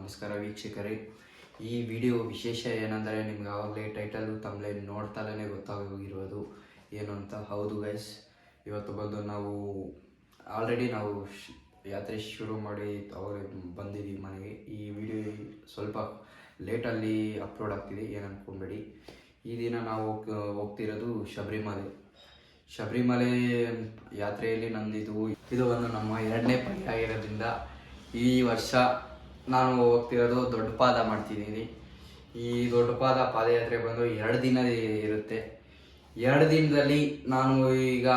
ನಮಸ್ಕಾರ ವೀಕ್ಷಕರೇ. ಈ ವಿಡಿಯೋ ವಿಶೇಷ ಏನಂದರೆ ನಿಮ್ಗೆ ಆವಾಗಲೇ ಟೈಟಲು ತಮ್ಮಲೇ ನೋಡ್ತಲೇ ಗೊತ್ತಾಗೋಗಿರೋದು. ಏನು ಅಂತ? ಹೌದು ಗೈಸ್ ಇವತ್ತು ಬಂದು ನಾವು ಆಲ್ರೆಡಿ ನಾವು ಯಾತ್ರೆ ಶುರು ಮಾಡಿ ಅವಾಗ ಬಂದಿದ್ದೀವಿ ಮನೆಗೆ. ಈ ವಿಡಿಯೋ ಸ್ವಲ್ಪ ಲೇಟಲ್ಲಿ ಅಪ್ಲೋಡ್ ಆಗ್ತಿದೆ, ಏನು ಈ ದಿನ ನಾವು ಹೋಗ್- ಹೋಗ್ತಿರೋದು ಶಬರಿಮಲೆ. ಶಬರಿಮಲೆ ಯಾತ್ರೆಯಲ್ಲಿ ನಂದಿದು ಇದು ಒಂದು ನಮ್ಮ ಎರಡನೇ ಪಟ್ಟಿ ಆಗಿರೋದ್ರಿಂದ ಈ ವರ್ಷ ನಾನು ಹೋಗ್ತಿರೋದು ದೊಡ್ಡ ಪಾದ ಮಾಡ್ತಿದ್ದೀನಿ ಈ ದೊಡ್ಡ ಪಾದ ಪಾದಯಾತ್ರೆ ಬಂದು ಎರಡು ದಿನ ಇರುತ್ತೆ. ಎರಡು ದಿನದಲ್ಲಿ ನಾನು ಈಗ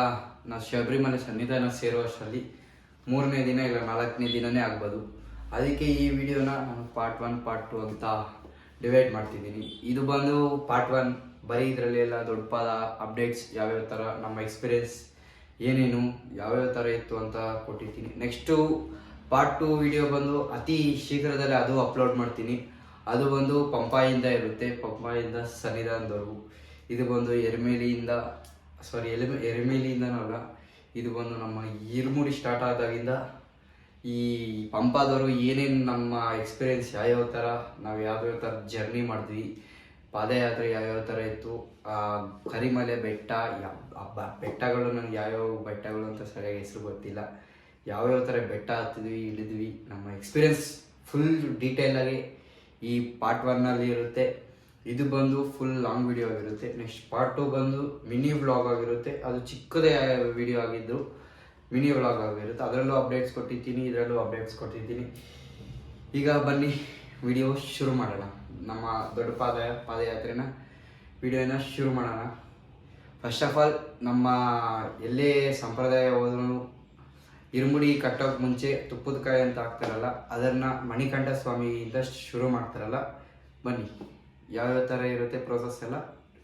ನಾನು ಶಬರಿಮಲೆ ಸನ್ನಿಧಾನ ಸೇರುವಷ್ಟರಲ್ಲಿ ಮೂರನೇ ದಿನ ಇಲ್ಲ, ನಾಲ್ಕನೇ ದಿನನೇ ಆಗ್ಬೋದು. ಅದಕ್ಕೆ ಈ ವಿಡಿಯೋನ ನಾನು ಪಾರ್ಟ್ ಒನ್ ಪಾರ್ಟ್ ಟು ಅಂತ ಡಿವೈಡ್ ಮಾಡ್ತಿದ್ದೀನಿ. ಇದು ಬಂದು ಪಾರ್ಟ್ ಒನ್ ಬರೀ ಇದರಲ್ಲಿ ಎಲ್ಲ ದೊಡ್ಡ ಪಾದ ಅಪ್ಡೇಟ್ಸ್ ಯಾವ್ಯಾವ ಥರ ನಮ್ಮ ಎಕ್ಸ್ಪೀರಿಯನ್ಸ್ ಏನೇನು, ಯಾವ್ಯಾವ ಥರ ಇತ್ತು ಅಂತ ಕೊಟ್ಟಿದ್ದೀನಿ ನೆಕ್ಸ್ಟು ಪಾರ್ಟ್ ಟು ವಿಡಿಯೋ ಬಂದು ಅತಿ ಶೀಘ್ರದಲ್ಲೇ ಅದು ಅಪ್ಲೋಡ್ ಮಾಡ್ತೀನಿ. ಅದು ಬಂದು ಪಂಪಾಯಿಂದ ಇರುತ್ತೆ. ಪಂಪಾಯಿಂದ ಸನ್ನಿಧಾನದವರೆಗೂ ಇದು ಬಂದು ಎರ್ಮೇಲಿಯಿಂದ ಸಾರಿ ಎಲೆ ಎರ್ಮೇಲಿಯಿಂದನೂ ಅಲ್ಲ ಇದು ಬಂದು ನಮ್ಮ ಈರ್ಮುಡಿ ಸ್ಟಾರ್ಟ್ ಆದಾಗಿಂದ ಈ ಪಂಪಾದವರು ಏನೇನು ನಮ್ಮ ಎಕ್ಸ್ಪೀರಿಯೆನ್ಸ್ ಯಾವ್ಯಾವ ಥರ ನಾವು ಯಾವ್ಯಾವ ಥರ ಜರ್ನಿ ಮಾಡಿದ್ವಿ, ಪಾದಯಾತ್ರೆ ಯಾವ್ಯಾವ ಥರ ಇತ್ತು ಕರಿಮಲೆ ಬೆಟ್ಟ ಯಾವ ಬೆಟ್ಟಗಳು ನನಗೆ ಯಾವ್ಯಾವ ಬೆಟ್ಟಗಳು ಅಂತ ಸರಿಯಾಗಿ ಹೆಸರು ಗೊತ್ತಿಲ್ಲ. ಯಾವ್ಯಾವ ಥರ ಬೆಟ್ಟ ಹತ್ತಿದ್ವಿ, ಇಳಿದ್ವಿ, ನಮ್ಮ ಎಕ್ಸ್ಪೀರಿಯನ್ಸ್ ಫುಲ್ ಡೀಟೇಲಾಗಿ ಈ ಪಾರ್ಟ್ ಒನ್ನಲ್ಲಿ ಇರುತ್ತೆ. ಇದು ಬಂದು ಫುಲ್ ಲಾಂಗ್ ವಿಡಿಯೋ ಆಗಿರುತ್ತೆ. ನೆಕ್ಸ್ಟ್ ಪಾರ್ಟ್ ಟು ಬಂದು ಮಿನಿ ವ್ಲಾಗ್ ಆಗಿರುತ್ತೆ. ಅದು ಚಿಕ್ಕದೇ ವಿಡಿಯೋ ಆಗಿದ್ದು ಮಿನಿ ವ್ಲಾಗ್ ಆಗಿರುತ್ತೆ. ಅದರಲ್ಲೂ ಅಪ್ಡೇಟ್ಸ್ ಕೊಟ್ಟಿದ್ದೀನಿ, ಇದರಲ್ಲೂ ಅಪ್ಡೇಟ್ಸ್ ಕೊಟ್ಟಿದ್ದೀನಿ. ಈಗ ಬನ್ನಿ ವಿಡಿಯೋ ಶುರು ಮಾಡೋಣ. ನಮ್ಮ ದೊಡ್ಡ ಪಾದ, ಪಾದಯಾತ್ರೆನ ವಿಡಿಯೋನ ಶುರು ಮಾಡೋಣ. ಫಸ್ಟ್ ಆಫ್ ಆಲ್ ನಮ್ಮ ಎಲ್ಲೇ ಸಂಪ್ರದಾಯ ಹೋದ್ರೂ ಇರುಮುಡಿ ಕಟ್ಟೋಕೆ ಮುಂಚೆ ತುಪ್ಪದ ಕಾಯಿ ಅಂತ ಹಾಕ್ತಾರಲ್ಲ, ಅದನ್ನು ಮಣಿಕಂಠ ಸ್ವಾಮಿಯಿಂದ ಶುರು ಮಾಡ್ತಾರಲ್ಲ, ಬನ್ನಿ. ಯಾವ್ಯಾವ ಥರ ಇರುತ್ತೆ ಪ್ರೋಸೆಸ್ ಎಲ್ಲ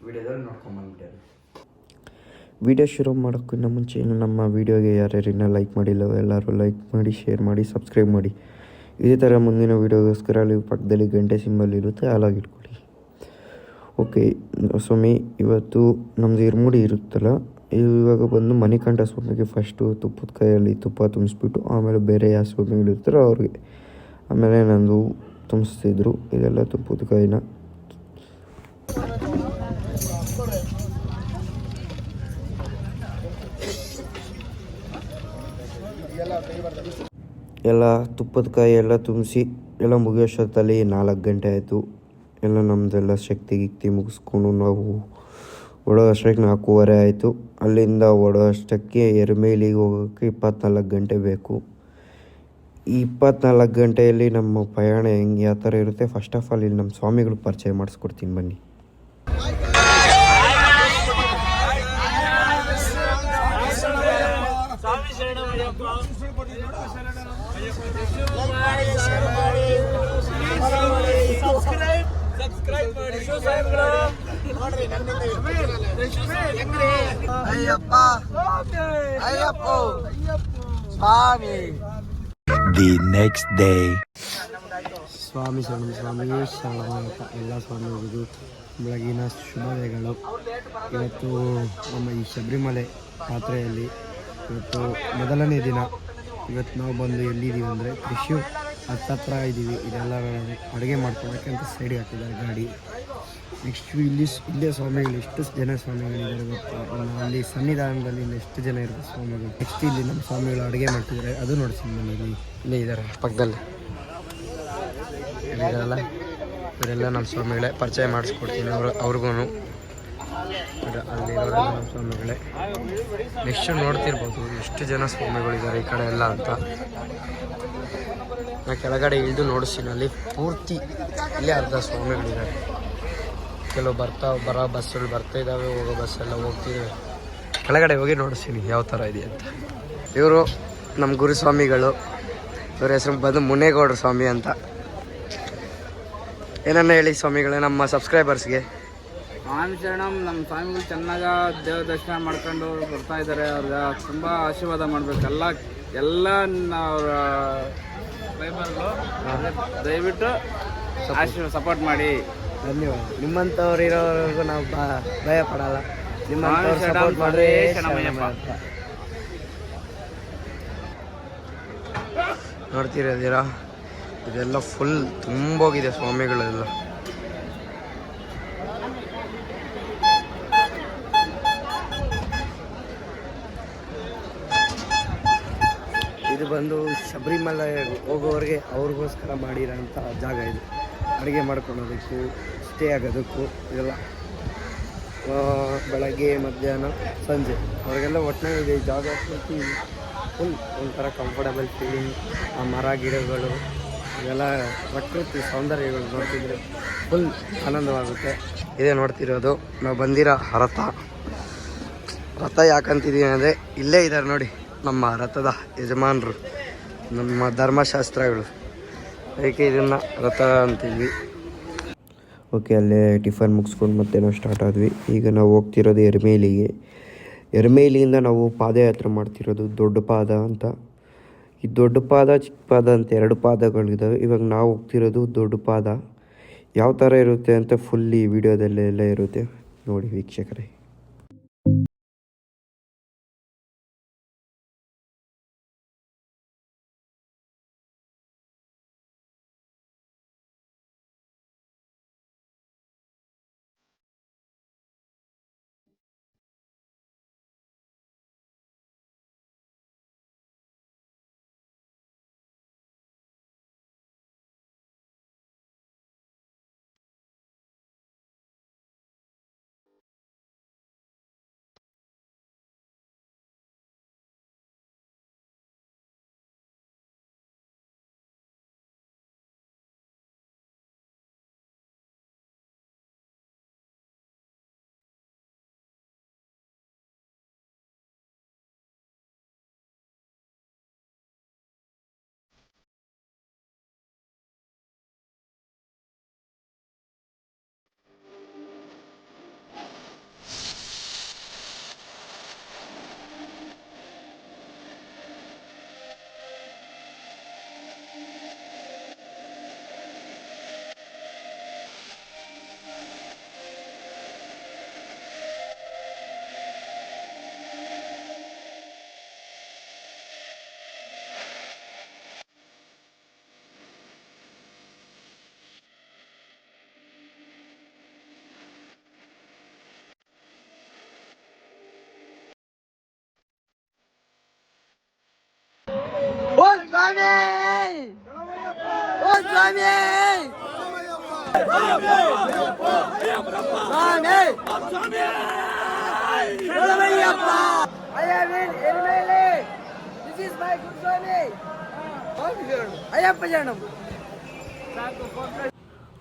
ವಿಡಿಯೋದಲ್ಲಿ ನೋಡ್ಕೊಂಬಂದ್ಬಿಡೋಣ ವಿಡಿಯೋ ಶುರು ಮಾಡೋಕ್ಕಿಂತ ಮುಂಚೆ ಇನ್ನು ನಮ್ಮ ವಿಡಿಯೋಗೆ ಯಾರ್ಯಾರು ಇನ್ನೂ ಲೈಕ್ ಮಾಡಿಲ್ಲ ಎಲ್ಲರೂ ಲೈಕ್ ಮಾಡಿ ಶೇರ್ ಮಾಡಿ ಸಬ್ಸ್ಕ್ರೈಬ್ ಮಾಡಿ. ಇದೇ ಥರ ಮುಂದಿನ ವೀಡಿಯೋಗೋಸ್ಕರ ಅಲ್ಲಿ ಪಕ್ಕದಲ್ಲಿ ಗಂಟೆ ಸಿಂಬಲ್ ಇರುತ್ತೆ ಹಾಲಾಗಿಟ್ಕೊಳ್ಳಿ ಓಕೆ ಸ್ವಾಮಿ, ಇವತ್ತು ನಮ್ಮದು ಇರ್ಮುಡಿ ಇರುತ್ತಲ್ಲ ಇವಾಗ ಬಂದು ಮಣಿಕಂಠ ಸ್ವಾಮಿಗೆ ಫಸ್ಟು ತುಪ್ಪದ ಕೈಯಲ್ಲಿ ತುಪ್ಪ ತುಂಬಿಸ್ಬಿಟ್ಟು, ಆಮೇಲೆ ಬೇರೆ ಯಾವ ಸ್ವಾಮಿಗಳಿರ್ತಾರೋ ಅವ್ರಿಗೆ. ಆಮೇಲೆ ನಂದು ತುಂಬಿಸ್ತಿದ್ರು, ಇದೆಲ್ಲ ತುಪ್ಪದ ಕೈನ. ಎಲ್ಲ ತುಪ್ಪದ ಕಾಯಿ ಎಲ್ಲ ತುಂಬಿಸಿ, ಎಲ್ಲ ಮುಗಿಯೋಷ್ಟೊತ್ತಲ್ಲಿ ನಾಲ್ಕು ಗಂಟೆ ಆಯಿತು. ಎಲ್ಲ ನಮ್ಮದೆಲ್ಲ ಶಕ್ತಿ, ಗಿಕ್ತಿ ಮುಗಿಸ್ಕೊಂಡು ನಾವು ಓಡೋ ಅಷ್ಟಕ್ಕೆ ನಾಲ್ಕೂವರೆ ಆಯಿತು. ಅಲ್ಲಿಂದ ಓಡೋ ಅಷ್ಟಕ್ಕೆ ಎರ್ಮೇಲಿಗೆ ಹೋಗೋಕ್ಕೆ ಇಪ್ಪತ್ನಾಲ್ಕು ಗಂಟೆ ಬೇಕು. ಈ ಇಪ್ಪತ್ನಾಲ್ಕು ಗಂಟೆಯಲ್ಲಿ ನಮ್ಮ ಪ್ರಯಾಣ ಹೆಂಗೆ, ಯಾವ ಥರ ಇರುತ್ತೆ? ಫಸ್ಟ್ ಆಫ್ ಆಲ್ ಇಲ್ಲಿ ನಮ್ಮ ಸ್ವಾಮಿಗಳು ಪರಿಚಯ ಮಾಡಿಸ್ಕೊಡ್ತೀನಿ, ಬನ್ನಿ. Ayyappa. Ayyappa. Swami. The next day Swami ಶರಣ ಸ್ವಾಮಿ ಶರಣಮಯ್ಯಪ್ಪ ಎಲ್ಲ ಸ್ವಾಮಿಗಳಿಗೂ ಬೆಳಗಿನ ಶುಭೋದಯಗಳು ಇವತ್ತು ನಮ್ಮ ಈ ಶಬರಿಮಲೆ ಯಾತ್ರೆಯಲ್ಲಿ ಇವತ್ತು ಮೊದಲನೇ ದಿನ. ಇವತ್ತು ನಾವು ಬಂದು ಎಲ್ಲಿದ್ದೀವಿ ಅಂದರೆ ಕೃಷಿ ಹತ್ತತ್ರ ಇದ್ದೀವಿ ಇದೆಲ್ಲ ಅಡುಗೆ ಮಾಡ್ಕೊಳಕ್ಕೆ ಅಂತ ಸೈಡಿಗೆ ಹಾಕಿದ್ದಾರೆ ಗಾಡಿ. ನೆಕ್ಸ್ಟ್ ಇಲ್ಲಿ ಇಲ್ಲೇ ಸ್ವಾಮಿಗಳು ಎಷ್ಟು ಜನ ಸ್ವಾಮಿಗಳಿದ್ದಾರೆ ಅಲ್ಲಿ ಸನ್ನಿಧಾನದಲ್ಲಿ ಎಷ್ಟು ಜನ ಇರುತ್ತೆ ಸ್ವಾಮಿಗಳು? ನೆಕ್ಸ್ಟ್ ಇಲ್ಲಿ ನಮ್ಮ ಸ್ವಾಮಿಗಳು ಅಡುಗೆ ಮಾಡ್ತಿದ್ದಾರೆ. ಅದು ನೋಡ್ತೀನಿ ಮನೆಯಲ್ಲಿ ಇಲ್ಲೇ ಇದ್ದಾರೆ ಪಕ್ಕದಲ್ಲಿ. ಇದಾರಲ್ಲ ಇವರೆಲ್ಲ ನಮ್ಮ ಸ್ವಾಮಿಗಳೇ. ಪರಿಚಯ ಮಾಡಿಸ್ಕೊಡ್ತೀನಿ ಅವ್ರ ಅವ್ರಿಗೂ ಅಲ್ಲಿರೋರೆಲ್ಲ ನಮ್ಮ ಸ್ವಾಮಿಗಳೇ. ನೆಕ್ಸ್ಟ್ ನೋಡ್ತಿರ್ಬೋದು ಎಷ್ಟು ಜನ ಸ್ವಾಮಿಗಳಿದ್ದಾರೆ ಈ ಕಡೆ ಎಲ್ಲ ಅಂತ. ನಾ ಕೆಳಗಡೆ ಇಳಿದು ನೋಡಿಸ್ತೀನಿ. ಅಲ್ಲಿ ಪೂರ್ತಿ ಇಲ್ಲೇ ಅರ್ಧ ಸ್ವಾಮಿಗಳಿದ್ದಾರೆ. ಕೆಲವು ಬರ್ತಾ ಬರೋ ಬಸ್ಸುಗಳು ಬರ್ತಾ ಇದ್ದಾವೆ ಹೋಗೋ ಬಸ್ಸೆಲ್ಲ ಹೋಗ್ತಿದ್ದಾವೆ. ಕೆಳಗಡೆ ಹೋಗಿ ನೋಡಿಸ್ತೀನಿ ಯಾವ ಥರ ಇದೆ ಅಂತ. ಇವರು ನಮ್ಮ ಗುರುಸ್ವಾಮಿಗಳು. ಇವ್ರ ಹೆಸರು ಬಂದು ಮುನೇಗೌಡ್ರ ಸ್ವಾಮಿ ಅಂತ. ಏನನ್ನ ಹೇಳಿ ಸ್ವಾಮಿಗಳೇ ನಮ್ಮ ಸಬ್ಸ್ಕ್ರೈಬರ್ಸ್ಗೆ ಶರಣಂ ನಮ್ಮ ಸ್ವಾಮಿಗಳು ಚೆನ್ನಾಗ ದೇವ ದರ್ಶನ ಮಾಡ್ಕೊಂಡು ಬರ್ತಾ ಇದ್ದಾರೆ. ಅವ್ರಿಗೆ ತುಂಬ ಆಶೀರ್ವಾದ ಮಾಡಬೇಕು. ಎಲ್ಲ ಎಲ್ಲ ಅವರ ಬೈಬಲ್ಗಳು ದಯವಿಟ್ಟು ಆಶೀರ್ವಾದ ಸಪೋರ್ಟ್ ಮಾಡಿ. ಧನ್ಯವಾದ. ನಿಮ್ಮಂಥವ್ರು ಇರೋವರೆಗೂ ನಾವು ಭಯ ಪಡಲ್ಲ. ನಿಮ್ಮಂಥವ್ರು ಸಪೋರ್ಟ್ ಮಾಡಿದ್ರೆ ಶರಣಮಯ್ಯಪ್ಪ. ನೋಡ್ತಿರೋದಿರಾ? ಇದೆಲ್ಲ ಫುಲ್ ತುಂಬೋಗಿದೆ ಸ್ವಾಮಿಗಳೆಲ್ಲ ಇದು ಬಂದು ಶಬರಿಮಲೆ ಹೋಗೋರಿಗೆ ಅವ್ರಿಗೋಸ್ಕರ ಮಾಡಿರೋಂಥ ಜಾಗ ಇದು. ಅಡುಗೆ ಮಾಡ್ಕೊಳೋದಕ್ಕೂ ಸ್ಟೇ ಆಗೋದಕ್ಕೂ ಇದೆಲ್ಲ. ಬೆಳಗ್ಗೆ, ಮಧ್ಯಾಹ್ನ, ಸಂಜೆ. ಅವ್ರಿಗೆಲ್ಲ ಒಟ್ಟಿನಾಗ ಇದೆ, ಜಾಗ ಫುಲ್ ಒಂಥರ ಕಂಫರ್ಟಬಲ್ ಫೀಲಿಂಗ್ ಆ ಮರ, ಗಿಡಗಳು ಇವೆಲ್ಲ ಪ್ರಕೃತಿ ಸೌಂದರ್ಯಗಳು ನೋಡ್ತಿದ್ರೆ ಫುಲ್ ಆನಂದವಾಗುತ್ತೆ. ಇದೇ ನೋಡ್ತಿರೋದು, ನಾವು ಬಂದಿರೋ ರಥ. ರಥ ಯಾಕಂತಿದ್ದೀವಿ ಅಂದರೆ, ಇಲ್ಲೇ ಇದ್ದಾರೆ ನೋಡಿ, ನಮ್ಮ ರಥದ ಯಜಮಾನರು, ನಮ್ಮ ಧರ್ಮಶಾಸ್ತ್ರಗಳು. ಅದಕ್ಕೆ ಇದನ್ನು ರಥ ಅಂತೀವಿ. ಓಕೆ, ಅಲ್ಲೇ ಟಿಫನ್ ಮುಗಿಸ್ಕೊಂಡು ಮತ್ತೆ ನಾವು ಸ್ಟಾರ್ಟ್ ಆದ್ವಿ. ಈಗ ನಾವು ಹೋಗ್ತಿರೋದು ಎರ್ಮೇಲಿಗೆ. ಎರ್ಮೇಲಿಯಿಂದ ನಾವು ಪಾದಯಾತ್ರೆ ಮಾಡ್ತಿರೋದು ದೊಡ್ಡ ಪಾದ ಅಂತ. ಈ ದೊಡ್ಡ ಪಾದ, ಚಿಕ್ಕ ಪಾದ ಅಂತ ಎರಡು ಪಾದಗಳಿದ್ದಾವೆ ಇವಾಗ ನಾವು ಹೋಗ್ತಿರೋದು ದೊಡ್ಡ ಪಾದ. ಯಾವ ಥರ ಇರುತ್ತೆ ಅಂತ ಫುಲ್ ಈ ವಿಡಿಯೋದಲ್ಲೆಲ್ಲ ಇರುತ್ತೆ. ನೋಡಿ ವೀಕ್ಷಕರೇ.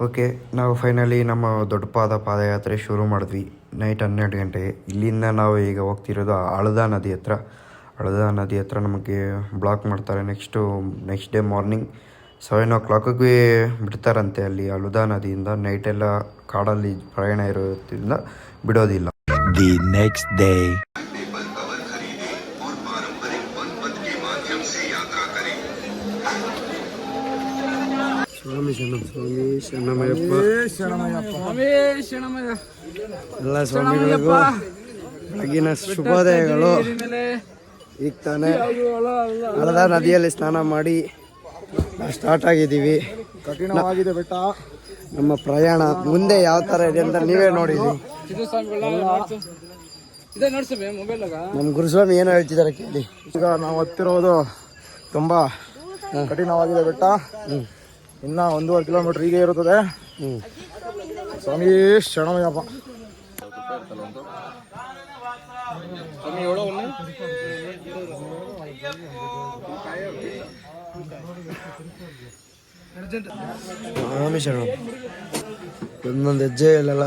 ಓಕೆ, ನಾವು ಫೈನಲಿ ನಮ್ಮ ದೊಡ್ಡ ಪಾದ ಪಾದಯಾತ್ರೆ ಶುರು ಮಾಡಿದ್ವಿ. ನೈಟ್ ಹನ್ನೆರಡು ಗಂಟೆಗೆ ಇಲ್ಲಿಂದ ನಾವು ಈಗ ಹೋಗ್ತಿರೋದು ಆಳದ ನದಿ ಹತ್ರ. ಆಳದ ನದಿ ಹತ್ರ ನಮಗೆ ಬ್ಲಾಕ್ ಮಾಡ್ತಾರೆ. Next next day morning seven ಓ ಕ್ಲಾಕಿಗೆ ಬಿಡ್ತಾರಂತೆ ಅಲ್ಲಿ ಅಳುದಾ ನದಿಯಿಂದ. ನೈಟೆಲ್ಲ ಕಾಡಲ್ಲಿ ಪ್ರಯಾಣ ಇರೋದ್ರಿಂದ ಬಿಡೋದಿಲ್ಲ. The next day Swami Swami ಶರಣಮಯ್ಯಪ್ಪ ಎಲ್ಲ ಸ್ವಾಮಿಗಳಿಗೂ ಬೆಳಗಿನ ಶುಭೋದಯಗಳು. ಈಗ ತಾನೇ ಹಳದ ನದಿಯಲ್ಲಿ ಸ್ನಾನ ಮಾಡಿ ಸ್ಟಾರ್ಟ್ ಆಗಿದ್ದೀವಿ. ಕಠಿಣವಾಗಿದೆ ಬೆಟ್ಟ. ನಮ್ಮ ಪ್ರಯಾಣ ಮುಂದೆ ಯಾವ ಥರ ಇದೆ ಅಂತ ನೀವೇ ನೋಡಿದ್ವಿ ನಮ್ಮ ಗುರುಸ್ವಾಮಿ ಏನು ಹೇಳ್ತಿದ್ದಾರೆ ಕೇಳಿ. ಈಗ ನಾವು ಹತ್ತಿರೋದು ತುಂಬಾ ಕಠಿಣವಾಗಿದೆ ಬೆಟ್ಟ. ಇನ್ನ ಒಂದೂವರೆ ಕಿಲೋಮೀಟರ್ ಹೀಗೆ ಇರುತ್ತದೆ. ಸ್ವಾಮಿ ಶರಣಮಯ್ಯಪ್ಪ ಸ್ವಾಮಿ ಶರಣ ಒಂದೊಂದು ಹೆಜ್ಜೆ ಇಲ್ಲಲ್ಲ.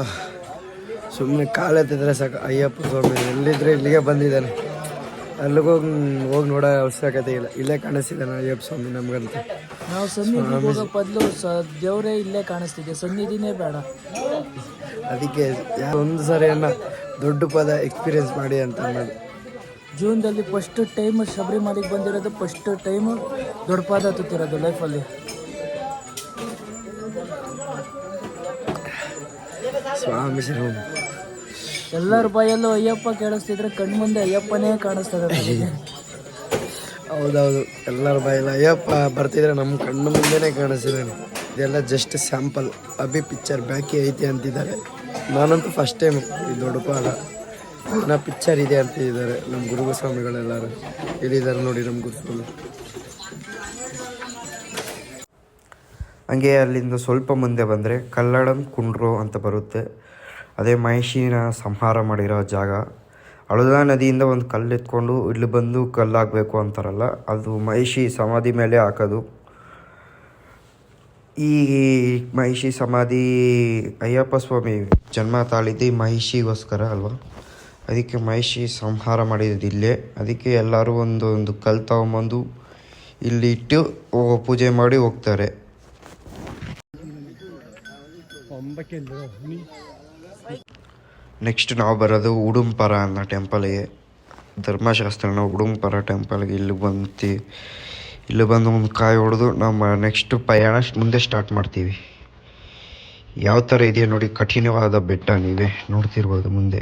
ಸುಮ್ಮನೆ ಕಾಲೆತ್ತಿದ್ರೆ ಸಾಕು. ಅಯ್ಯಪ್ಪ ಸ್ವಾಮಿ ಎಲ್ಲಿದ್ರೆ ಇಲ್ಲಿಗೆ ಬಂದಿದ್ದಾನೆ. ಅಲ್ಲಿಗೋಗಿ ಹೋಗಿ ಹೋಗಿ ನೋಡೋ ಅವಶ್ಯಕತೆ ಇಲ್ಲ. ಇಲ್ಲೇ ಕಾಣಿಸ್ತಿದ್ದಾನೆ ಅಯ್ಯಪ್ಪ ಸ್ವಾಮಿ ನಮ್ಗಂತ. ನಾವು ಸನ್ನಿಧಿ ಹೋಗೋ ಬದಲು ಸ ದೇವರೇ ಇಲ್ಲೇ ಕಾಣಿಸ್ತಿದ್ದೆ ಸನ್ನಿಧಿನೇ ಬೇಡ. ಅದಕ್ಕೆ ಒಂದು ಒಂದು ಸರಿಯನ್ನ ದೊಡ್ಡ ಪದ ಎಕ್ಸ್ಪೀರಿಯನ್ಸ್ ಮಾಡಿ ಅಂತ ಅನ್ನೋದು. ಜೂನ್ದಲ್ಲಿ ಫಸ್ಟ್ ಟೈಮ್ ಶಬರಿಮಲೆಗೆ ಬಂದಿರೋದು ಫಸ್ಟ್ ಟೈಮ್ ದೊಡ್ಡ ಪಾದ ಹತ್ತುತ್ತಿರೋದು ಲೈಫಲ್ಲಿ ಸ್ವಾಮಿ ಶರಣ ಎಲ್ಲರ ಬಾಯಲ್ಲೂ ಅಯ್ಯಪ್ಪ ಕೇಳಿಸ್ತಿದ್ರೆ ಕಣ್ಮುಂದೆ ಅಯ್ಯಪ್ಪನೇ ಕಾಣಿಸ್ತದೆ. ಹೌದೌದು ಎಲ್ಲರ ಬಾಯಲ್ಲ ಅಯ್ಯಪ್ಪ ಬರ್ತಿದ್ರೆ ನಮ್ಮ ಕಣ್ಣು ಮುಂದೆನೇ ಕಾಣಿಸಿದ್ದಾನೆ ಇದೆಲ್ಲ ಜಸ್ಟ್ ಸ್ಯಾಂಪಲ್ ಅಭಿ ಪಿಕ್ಚರ್ ಬ್ಯಾಕಿ ಐತಿ ಅಂತಿದ್ದಾರೆ. ನಾನಂತೂ ಫಸ್ಟ್ ಟೈಮ್ ಈ ದೊಡ್ಡಪಾದ ನನ್ನ ಪಿಕ್ಚರ್ ಇದೆ ಅಂತ ಇದ್ದಾರೆ ನಮ್ಮ ಗುರುಗಸ್ವಾಮಿಗಳೆಲ್ಲರೂ. ಇಲ್ಲಿದ್ದಾರೆ ನೋಡಿ ನಮ್ಮ ಗುರುಸ್ವಾಮಿ ಹಂಗೆ ಅಲ್ಲಿಂದ ಸ್ವಲ್ಪ ಮುಂದೆ ಬಂದರೆ ಕಲ್ಲಡಂ ಕುಂಡ್ರೋ ಅಂತ ಬರುತ್ತೆ. ಅದೇ ಮಹಿಷಿನ ಸಂಹಾರ ಮಾಡಿರೋ ಜಾಗ. ಅಳುದಾ ನದಿಯಿಂದ ಒಂದು ಕಲ್ಲು ಎತ್ಕೊಂಡು ಇಲ್ಲಿ ಬಂದು ಕಲ್ಲಾಗಬೇಕು ಅಂತಾರಲ್ಲ, ಅದು ಮಹಿಷಿ ಸಮಾಧಿ ಮೇಲೆ ಹಾಕೋದು. ಈ ಮಹಿಷಿ ಸಮಾಧಿ ಅಯ್ಯಪ್ಪ ಸ್ವಾಮಿ ಜನ್ಮ ತಾಳಿದ್ದು ಮಹಿಷಿಗೋಸ್ಕರ ಅಲ್ವಾ? ಅದಕ್ಕೆ ಮಹಿಷಿ ಸಂಹಾರ ಮಾಡಿದ್ದು ಇಲ್ಲೇ. ಅದಕ್ಕೆ ಎಲ್ಲರೂ ಒಂದು ಒಂದು ಕಲ್ಲು ತಗೊಂಬಂದು ಇಲ್ಲಿ ಇಟ್ಟು ಪೂಜೆ ಮಾಡಿ ಹೋಗ್ತಾರೆ. ನೆಕ್ಸ್ಟ್ ನಾವು ಬರೋದು ಉಡುಂಪರ ಅನ್ನೋ ಟೆಂಪಲ್ಗೆ ಧರ್ಮಶಾಸ್ತ್ರನ ಉಡುಂಪರ ಟೆಂಪಲ್ಗೆ ಇಲ್ಲಿ ಬಂತು ಇಲ್ಲಿ ಬಂದು ಒಂದು ಕಾಯಿ ಹೊಡೆದು ನಮ್ಮ ನೆಕ್ಸ್ಟ್ ಪಯಣ ಮುಂದೆ ಸ್ಟಾರ್ಟ್ ಮಾಡ್ತೀವಿ. ಯಾವ ಥರ ಇದೆಯಾ ನೋಡಿ, ಕಠಿಣವಾದ ಬೆಟ್ಟ ನೀವೇ ನೋಡ್ತಿರ್ಬೋದು ಮುಂದೆ.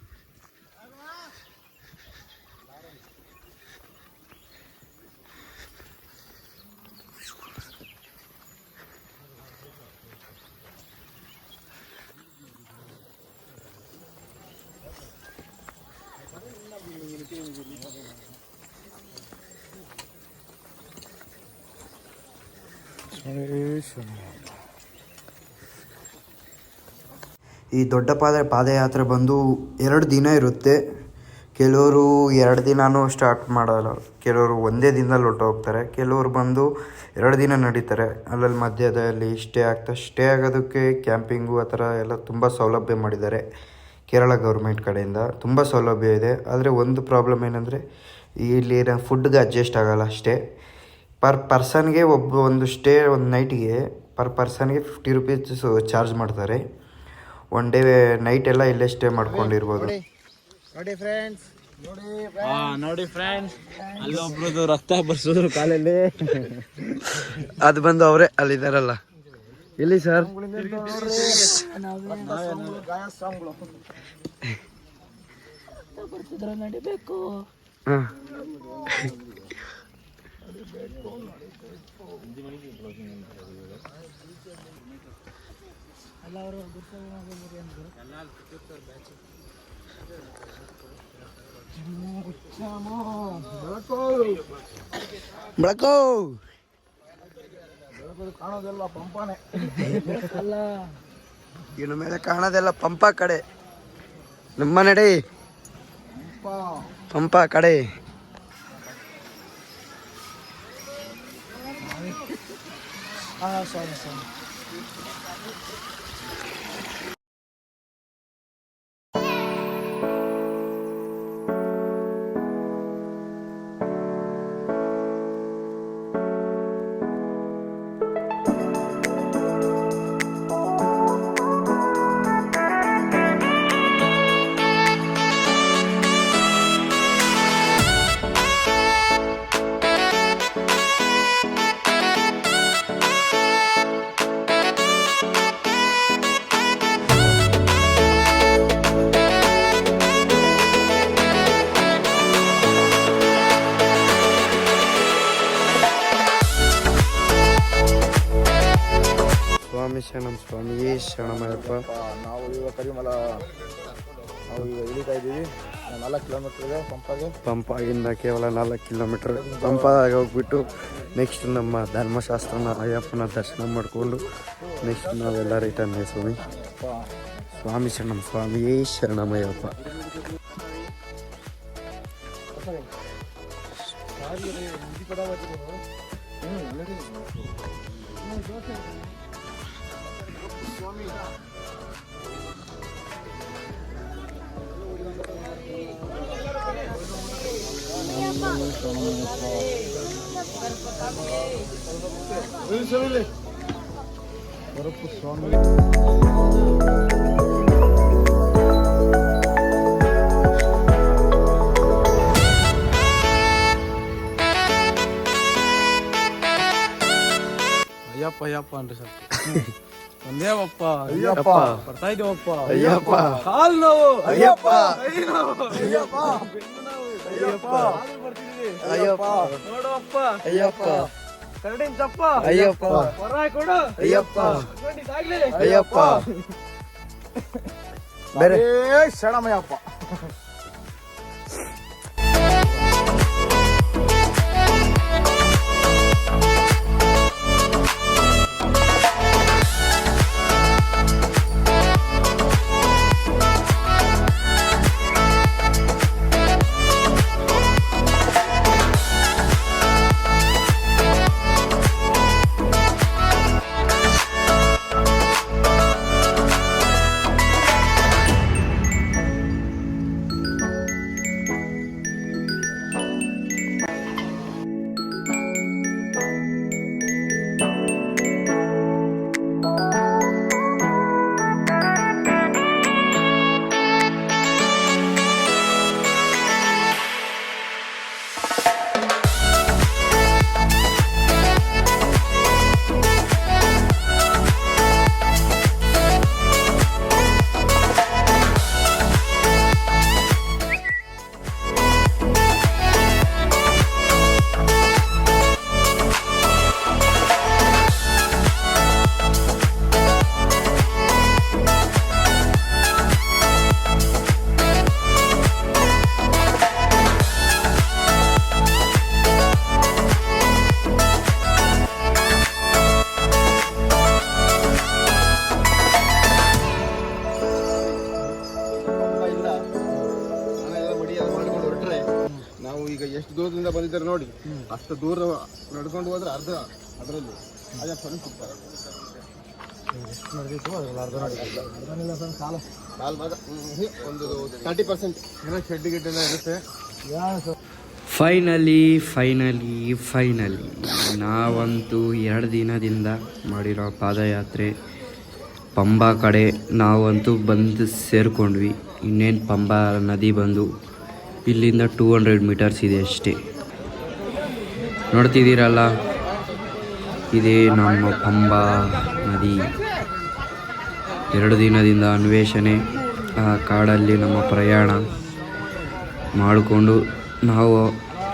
ಈ ದೊಡ್ಡ ಪಾದ, ಪಾದಯಾತ್ರೆ ಬಂದು ಎರಡು ದಿನ ಇರುತ್ತೆ. ಕೆಲವರು ಎರಡು ದಿನವೂ ಸ್ಟಾರ್ಟ್ ಮಾಡಲ್ಲ. ಕೆಲವರು ಒಂದೇ ದಿನದಲ್ಲಿ ಹೊರ್ಟೋಗ್ತಾರೆ ಕೆಲವರು ಬಂದು ಎರಡು ದಿನ ನಡೀತಾರೆ. ಅಲ್ಲಲ್ಲಿ ಮಧ್ಯದಲ್ಲಿ ಸ್ಟೇ ಆಗ್ತಾ ಸ್ಟೇ ಆಗೋದಕ್ಕೆ ಕ್ಯಾಂಪಿಂಗು ಆ ಥರ ಎಲ್ಲ ತುಂಬ ಸೌಲಭ್ಯ ಮಾಡಿದ್ದಾರೆ. ಕೇರಳ ಗೌರ್ಮೆಂಟ್ ಕಡೆಯಿಂದ ತುಂಬ ಸೌಲಭ್ಯ ಇದೆ. ಆದರೆ ಒಂದು ಪ್ರಾಬ್ಲಮ್ ಏನಂದರೆ, ಇಲ್ಲಿ ಫುಡ್ಗೆ ಅಡ್ಜಸ್ಟ್ ಆಗೋಲ್ಲ ಅಷ್ಟೇ. ಪರ್ ಪರ್ಸನ್ಗೆ ಒಬ್ಬ ಒಂದು ಸ್ಟೇ ಒಂದು ನೈಟಿಗೆ ಪರ್ ಪರ್ಸನ್ಗೆ ಫಿಫ್ಟಿ ರುಪೀಸ್ ಚಾರ್ಜ್ ಮಾಡ್ತಾರೆ. ಒನ್ ಡೇ ನೈಟ್ ಎಲ್ಲ ಇಲ್ಲೇ ಸ್ಟೇ ಮಾಡ್ಕೊಂಡಿರ್ಬೋದು. ನೋಡಿ ಫ್ರೆಂಡ್ಸ್ ನೋಡಿ ಹಾ ನೋಡಿ ಫ್ರೆಂಡ್ಸ್ ಅಲ್ಲೊಬ್ರದ್ದು ರಕ್ತ ಬರ್ಸಿದ್ರು ಕಾಲಲ್ಲಿ. ಅದು ಬಂದು ಅವರೇ ಅಲ್ಲಿದ್ದಾರಲ್ಲ. ಎಲ್ಲಿ ಸರ್. ನಡಿಬೇಕು ಹಾಂ. ಬೆಳಕೋ. ಕಾಣೋದೆಲ್ಲ ಪಂಪಾನೆ ಇನ್ನು ಮೇಲೆ ಕಾಣೋದೆಲ್ಲ ಪಂಪ ಕಡೆ. ನಮ್ಮ ನಡೆ. ಪಂಪ ಕಡೆ. ಹಾಂ ಸ್ವಾಮಿ ಸ್ವಾಮಿ ನಾವು ಈಗ ಇಳಿತಾ ಇದ್ದೀವಿ. ನಾಲ್ಕು ಕಿಲೋಮೀಟರ್ ಇದೆ ಪಂಪಾಗೆ. ಪಂಪಾಗಿಂದ ಕೇವಲ ನಾಲ್ಕು ಕಿಲೋಮೀಟರ್ ಪಂಪಾಗ ಹೋಗ್ಬಿಟ್ಟು ನೆಕ್ಸ್ಟ್ ನಮ್ಮ ಧರ್ಮಶಾಸ್ತ್ರನ ಅಯ್ಯಪ್ಪನ ದರ್ಶನ ಮಾಡಿಕೊಂಡು ನೆಕ್ಸ್ಟ್ ನಾವೆಲ್ಲ ರಿಟರ್ನ್ ಸ್ವಾಮಿ. ಸ್ವಾಮಿ ಶರಣಂ ಸ್ವಾಮಿ ಶರಣಮಯ್ಯಪ್ಪ ಅಯ್ಯಪ್ಪ ಅಯ್ಯಪ್ಪ ಅನ್ರಿ ಸರ್ ಒಂದೇವಪ್ಪ ಅಯ್ಯಪ್ಪ. ಬರ್ತಾ ಇದೀವಪ್ಪ. ಅಯ್ಯಪ್ಪ. ಕಾಲ್ ನೋವು. ಅಯ್ಯಪ್ಪ. ಅಯ್ಯಪ್ಪ. ಅಯ್ಯಪ್ಪ. ಅಯ್ಯಪ್ಪ. ನೋಡಪ್ಪ ಅಯ್ಯಪ್ಪ. ಕರಡಿನ ತಪ್ಪ ಅಯ್ಯಪ್ಪ. ಹೊರ ಕೊಡು. ಅಯ್ಯಪ್ಪ. ಇದಾಗ್ಲಿ ಅಯ್ಯಪ್ಪ. ಬೇರೆ. ಶರಣಮಯ್ಯಪ್ಪ. ನಾವು ಈಗ ಎಷ್ಟು ದೂರದಿಂದ ಬಂದಿದ್ದಾರೆ ನೋಡಿ, ಅಷ್ಟು ದೂರ ನಡ್ಕೊಂಡು ಹೋದ್ರೆ ಅರ್ಧ ಅದರಲ್ಲಿ. ಅದೇ ಫನ್ ಸಿಗ್ತಾರೆ ಒಂದು ತರ್ಟಿ ಪರ್ಸೆಂಟ್ ಏನೋ ಶೆಡ್ ಗಿಡ್ ಎಲ್ಲ ಇರುತ್ತೆ. ಫೈನಲಿ ಫೈನಲಿ ಫೈನಲಿ ನಾವಂತೂ ಎರಡು ದಿನದಿಂದ ಮಾಡಿರೋ ಪಾದಯಾತ್ರೆ. ಪಂಬಾ ಕಡೆ ನಾವಂತೂ ಬಂದು ಸೇರಿಕೊಂಡ್ವಿ. ಇನ್ನೇನು ಪಂಬಾ ನದಿ ಬಂದು ಇಲ್ಲಿಂದ ಟೂ ಹಂಡ್ರೆಡ್ ಮೀಟರ್ಸ್ ಇದೆ ಅಷ್ಟೇ. ನೋಡ್ತಿದ್ದೀರಲ್ಲ? ಇದೇ ನಮ್ಮ ಪಂಬಾ ನದಿ. ಎರಡು ದಿನದಿಂದ ಅನ್ವೇಷಣೆ, ಆ ಕಾಡಲ್ಲಿ ನಮ್ಮ ಪ್ರಯಾಣ ಮಾಡಿಕೊಂಡು ನಾವು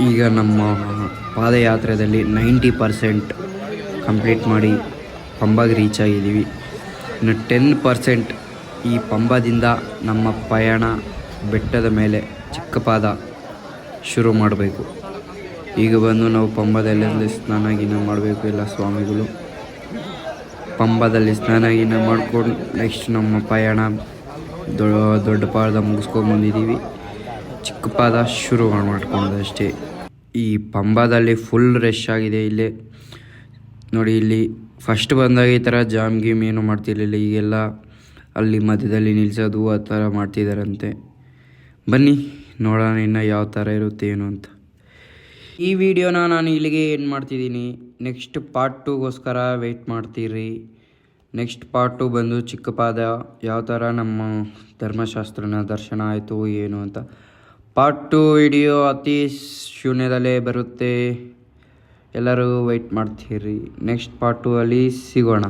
ಈಗ ನಮ್ಮ ಪಾದಯಾತ್ರೆಯಲ್ಲಿ ನೈಂಟಿ ಪರ್ಸೆಂಟ್ ಕಂಪ್ಲೀಟ್ ಮಾಡಿ ಪಂಬಾಗೆ ರೀಚ್ ಆಗಿದ್ದೀವಿ. ಇನ್ನು ಟೆನ್ ಪರ್ಸೆಂಟ್ ಈ ಪಂಬದಿಂದ ನಮ್ಮ ಪಯಣ ಬೆಟ್ಟದ ಮೇಲೆ ಚಿಕ್ಕ ಪಾದ ಶುರು ಮಾಡಬೇಕು. ಈಗ ಬಂದು ನಾವು ಪಂಬದಲ್ಲಿ ಸ್ನಾನ ಗಿನ ಮಾಡಬೇಕು ಎಲ್ಲ ಸ್ವಾಮಿಗಳು. ಪಂಬದಲ್ಲಿ ಸ್ನಾನ ಗಿನ ಮಾಡ್ಕೊಂಡು ನೆಕ್ಸ್ಟ್ ನಮ್ಮ ಪಯಣ ದೊ, ದೊಡ್ಡ ಪಾದ ಮುಗಿಸ್ಕೊಂಡು ಬಂದಿದ್ದೀವಿ. ಚಿಕ್ಕ ಪಾದ ಶುರು ಮಾಡ್ಕೊಂಡು ಅಷ್ಟೇ ಈ ಪಂಬದಲ್ಲಿ ಫುಲ್ ರಶ್ ಆಗಿದೆ ಇಲ್ಲಿ. ನೋಡಿ ಇಲ್ಲಿ ಫಸ್ಟ್ ಬಂದಾಗ ಈ ಥರ ಜಾಮ್ ಗೀಮ್ ಏನು ಮಾಡ್ತಿರ್ಲಿಲ್ಲ. ಈಗೆಲ್ಲ ಅಲ್ಲಿ ಮಧ್ಯದಲ್ಲಿ ನಿಲ್ಲಿಸೋದು ಆ ಥರ ಮಾಡ್ತಿದ್ದಾರಂತೆ ಬನ್ನಿ, ನೋಡೋಣ ಇನ್ನು ಯಾವ ಥರ ಇರುತ್ತೆ ಏನು ಅಂತ. ಈ ವಿಡಿಯೋನ ನಾನು ಇಲ್ಲಿಗೆ ಏನು ಮಾಡ್ತಿದ್ದೀನಿ. ನೆಕ್ಸ್ಟ್ ಪಾರ್ಟ್ ಟೂಗೋಸ್ಕರ ವೆಯ್ಟ್ ಮಾಡ್ತೀರಿ. ನೆಕ್ಸ್ಟ್ ಪಾರ್ಟ್ ಟು ಬಂದು ಚಿಕ್ಕಪಾದ, ಯಾವ ಥರ ನಮ್ಮ ಧರ್ಮಶಾಸ್ತ್ರನ ದರ್ಶನ ಆಯಿತು, ಏನು ಅಂತ. ಪಾರ್ಟ್ ಟು ವಿಡಿಯೋ ಅತಿ ಶೂನ್ಯದಲ್ಲೇ ಬರುತ್ತೆ. ಎಲ್ಲರೂ ವೆಯ್ಟ್ ಮಾಡ್ತೀರಿ. ನೆಕ್ಸ್ಟ್ ಪಾರ್ಟ್ ಟೂ ಅಲ್ಲಿ ಸಿಗೋಣ.